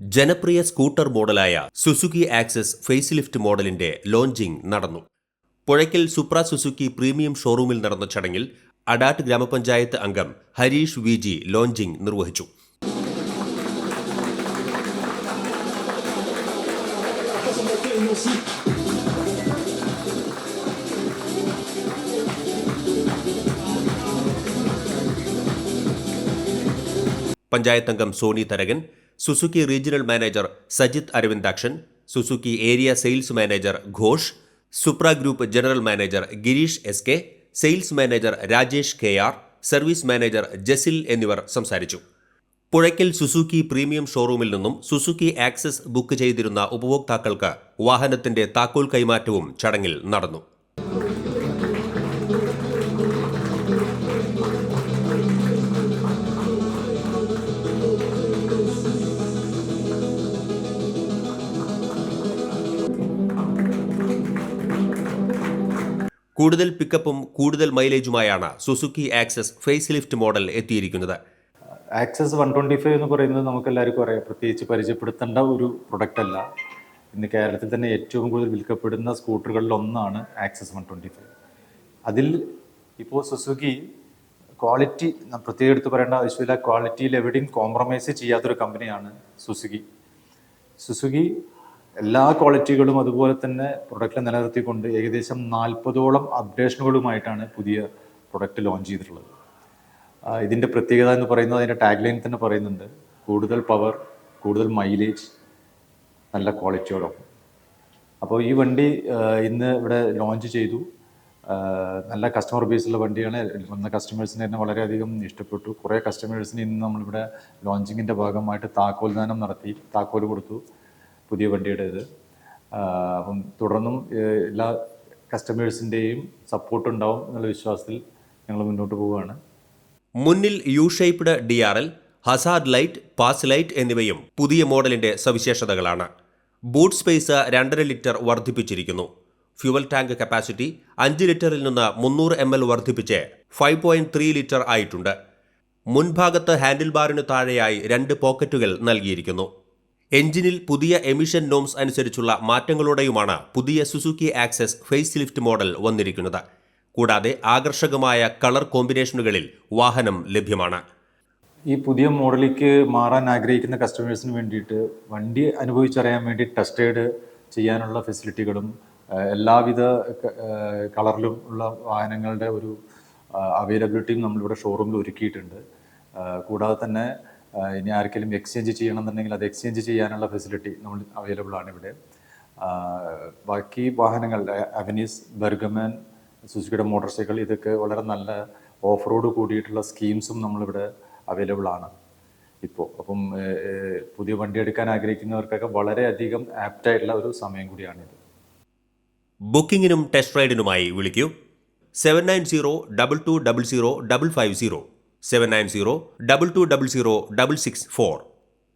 ജനപ്രിയ സ്കൂട്ടർ മോഡലായ Suzuki Access facelift മോഡലിന്റെ ലോഞ്ചിംഗ് നടന്നു. പുഴയ്ക്കൽ സുപ്ര സുസുക്കി പ്രീമിയം ഷോറൂമിൽ നടന്ന ചടങ്ങിൽ അഡാട്ട് ഗ്രാമപഞ്ചായത്ത് അംഗം ഹരീഷ് വി ജി ലോഞ്ചിംഗ് നിർവഹിച്ചു പഞ്ചായത്തംഗം Soni Tharakan Suzuki regional manager Sajith Aravindakshan Suzuki area sales manager Ghosh Supra group general manager Girish S K sales manager Rajesh K R service manager Jasil എന്നിവർ സംസാരിച്ചു. Puzhakkal Suzuki premium ഷോറൂമിൽ നിന്നും Suzuki access book ചെയ്തിരുന്ന ഉപഭോക്താക്കൾക്ക് വാഹനത്തിന്റെ താക്കോൽ കൈമാറ്റവും ചടങ്ങിൽ നടന്നു. കൂടുതൽ പിക്കപ്പും കൂടുതൽ മൈലേജുമായാണ് Suzuki Access facelift model എത്തിയിരിക്കുന്നത്. ആക്സസ് വൺ ട്വന്റി ഫൈവ് എന്ന് പറയുന്നത് നമുക്ക് എല്ലാവർക്കും അറിയാം. പ്രത്യേകിച്ച് പരിചയപ്പെടുത്തേണ്ട ഒരു പ്രൊഡക്റ്റ് അല്ല. ഇന്ന് കേരളത്തിൽ തന്നെ ഏറ്റവും കൂടുതൽ വിൽക്കപ്പെടുന്ന സ്കൂട്ടറുകളിൽ ഒന്നാണ് ആക്സസ് വൺ ട്വന്റി ഫൈവ്. അതിൽ ഇപ്പോൾ സുസുക്കി ക്വാളിറ്റി പ്രത്യേകം എടുത്ത് പറയേണ്ട ആവശ്യമില്ല. ക്വാളിറ്റിയിൽ എവിടെയും കോംപ്രമൈസ് ചെയ്യാത്തൊരു കമ്പനിയാണ് സുസുക്കി. സുസുക്കി എല്ലാ ക്വാളിറ്റികളും അതുപോലെ തന്നെ പ്രൊഡക്റ്റ് നിലനിർത്തിക്കൊണ്ട് ഏകദേശം നാൽപ്പതോളം അപ്ഡേഷനുകളുമായിട്ടാണ് പുതിയ പ്രൊഡക്റ്റ് ലോഞ്ച് ചെയ്തിട്ടുള്ളത്. ഇതിന്റെ പ്രത്യേകത എന്ന് പറയുന്നത് അതിന്റെ ടാഗ് ലൈൻ തന്നെ പറയുന്നുണ്ട്. കൂടുതൽ പവർ കൂടുതൽ മൈലേജ് നല്ല ക്വാളിറ്റിയോടൊപ്പം അപ്പോൾ ഈ വണ്ടി ഇന്ന് ഇവിടെ ലോഞ്ച് ചെയ്തു. നല്ല കസ്റ്റമർ ബേസുള്ള വണ്ടിയാണ്. വന്ന കസ്റ്റമേഴ്സിന് തന്നെ വളരെയധികം ഇഷ്ടപ്പെട്ടു. കുറേ കസ്റ്റമേഴ്സിന് ഇന്ന് നമ്മളിവിടെ ലോഞ്ചിങ്ങിന്റെ ഭാഗമായിട്ട് താക്കോൽ താക്കോൽദാനം നടത്തി താക്കോൽ കൊടുത്തു. പുതിയ വണ്ടിയുടേത്. അപ്പം തുടർന്നും എല്ലാ കസ്റ്റമേഴ്സിന്റെയും സപ്പോർട്ട് ഉണ്ടാവും എന്നുള്ള വിശ്വാസത്തിൽ ഞങ്ങൾ മുന്നോട്ട് പോവുകയാണ്. മുന്നിൽ U shaped D R L hazard light pass light എന്നിവയും പുതിയ മോഡലിന്റെ സവിശേഷതകളാണ്. ബൂട്ട് സ്പേസ് രണ്ടര ലിറ്റർ വർദ്ധിപ്പിച്ചിരിക്കുന്നു. ഫ്യുവൽ ടാങ്ക് കപ്പാസിറ്റി അഞ്ച് ലിറ്ററിൽ നിന്ന് മുന്നൂറ് എം എൽ വർദ്ധിപ്പിച്ച് ഫൈവ് പോയിന്റ് ത്രീ ലിറ്റർ ആയിട്ടുണ്ട്. മുൻഭാഗത്ത് ഹാൻഡിൽ ബാറിന് താഴെയായി രണ്ട് പോക്കറ്റുകൾ നൽകിയിരിക്കുന്നു. എഞ്ചിനിൽ പുതിയ എമിഷൻ നോംസ് അനുസരിച്ചുള്ള മാറ്റങ്ങളോടെയുമാണ് പുതിയ Suzuki Access facelift model വന്നിരിക്കുന്നത്. കൂടാതെ ആകർഷകമായ കളർ കോമ്പിനേഷനുകളിൽ വാഹനം ലഭ്യമാണ്. ഈ പുതിയ മോഡലിലേക്ക് മാറാൻ ആഗ്രഹിക്കുന്ന കസ്റ്റമേഴ്സിന് വേണ്ടിയിട്ട് വണ്ടി അനുഭവിച്ചറിയാൻ വേണ്ടി ടെസ്റ്റ് റൈഡ് ചെയ്യാനുള്ള ഫെസിലിറ്റികളും എല്ലാവിധ കളറിലും ഉള്ള വാഹനങ്ങളുടെ ഒരു അവൈലബിലിറ്റിയും നമ്മളിവിടെ ഷോറൂമിൽ ഒരുക്കിയിട്ടുണ്ട്. കൂടാതെ തന്നെ ഇനി ആർക്കെങ്കിലും എക്സ്ചേഞ്ച് ചെയ്യണം എന്നുണ്ടെങ്കിൽ അത് എക്സ്ചേഞ്ച് ചെയ്യാനുള്ള ഫെസിലിറ്റി നമ്മൾ അവൈലബിൾ ആണ് ഇവിടെ. ബാക്കി വാഹനങ്ങൾ അവനീസ് ബർഗമൻ സുസുക്കിയുടെ മോട്ടോർ സൈക്കിൾ ഇതൊക്കെ വളരെ നല്ല ഓഫ് റോഡ് കൂടിയിട്ടുള്ള സ്കീംസും നമ്മളിവിടെ അവൈലബിൾ ആണ്. ഇപ്പോൾ അപ്പം പുതിയ വണ്ടി എടുക്കാൻ ആഗ്രഹിക്കുന്നവർക്കൊക്കെ വളരെയധികം ആപ്റ്റായിട്ടുള്ള ഒരു സമയം കൂടിയാണിത്. ബുക്കിംഗിനും ടെസ്റ്റ് റൈഡിനുമായി വിളിക്കൂ. Seven nine zero double two double zero double five zero 790 2200 664.